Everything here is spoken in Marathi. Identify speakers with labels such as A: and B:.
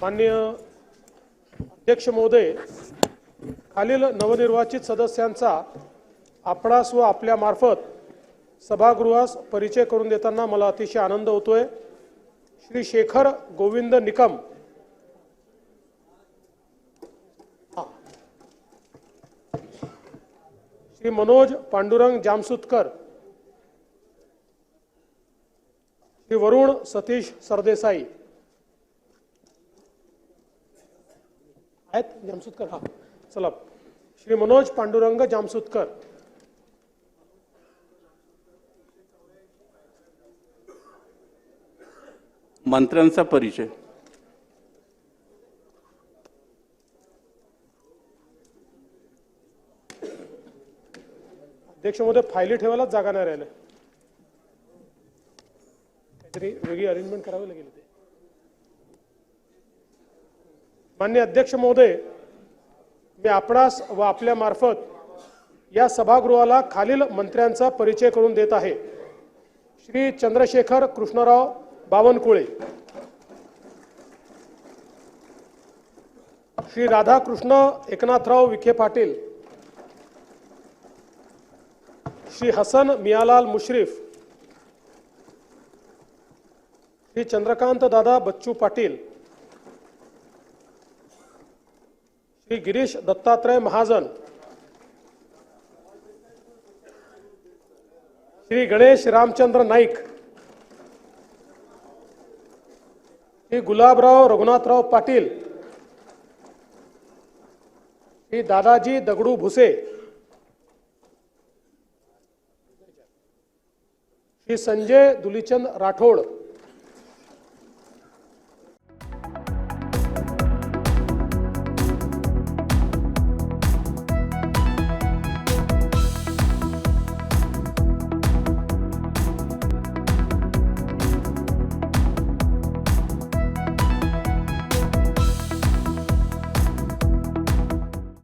A: माननीय अध्यक्ष महोदय खालील नवनिर्वाचित सदस्यांचा आपणास व आपल्यामार्फत सभागृहास परिचय करून देताना मला अतिशय आनंद होतोय. श्री शेखर गोविंद निकम. श्री मनोज पांडुरंग जामसुतकर. श्री वरुण सतीश सरदेसाई. आहेत. जामसुतकर हा. चला. श्री मनोज पांडुरंग जामसुतकर.
B: मंत्र्यांचा परिचय.
A: अध्यक्ष महोदय फायली ठेवायलाच जागा नाही राहिल्या काहीतरी वेगळी अरेंजमेंट करावी लागेल ते. मान्य अध्यक्ष महोदय मी आपणास व आपल्या मार्फत या सभागृहाला खालील मंत्र्यांचा परिचय करून देत आहे. श्री चंद्रशेखर कृष्णराव बावनकुळे श्री राधाकृष्ण एकनाथराव विखे पाटील श्री हसन मियालाल मुश्रीफ श्री चंद्रकांत दादा बच्चू पाटील श्री गिरीश दत्तात्रय महाजन श्री गणेश रामचंद्र नाईक श्री गुलाबराव रघुनाथराव पाटील श्री दादाजी दगडू भुसे श्री संजय दुलीचंद राठोड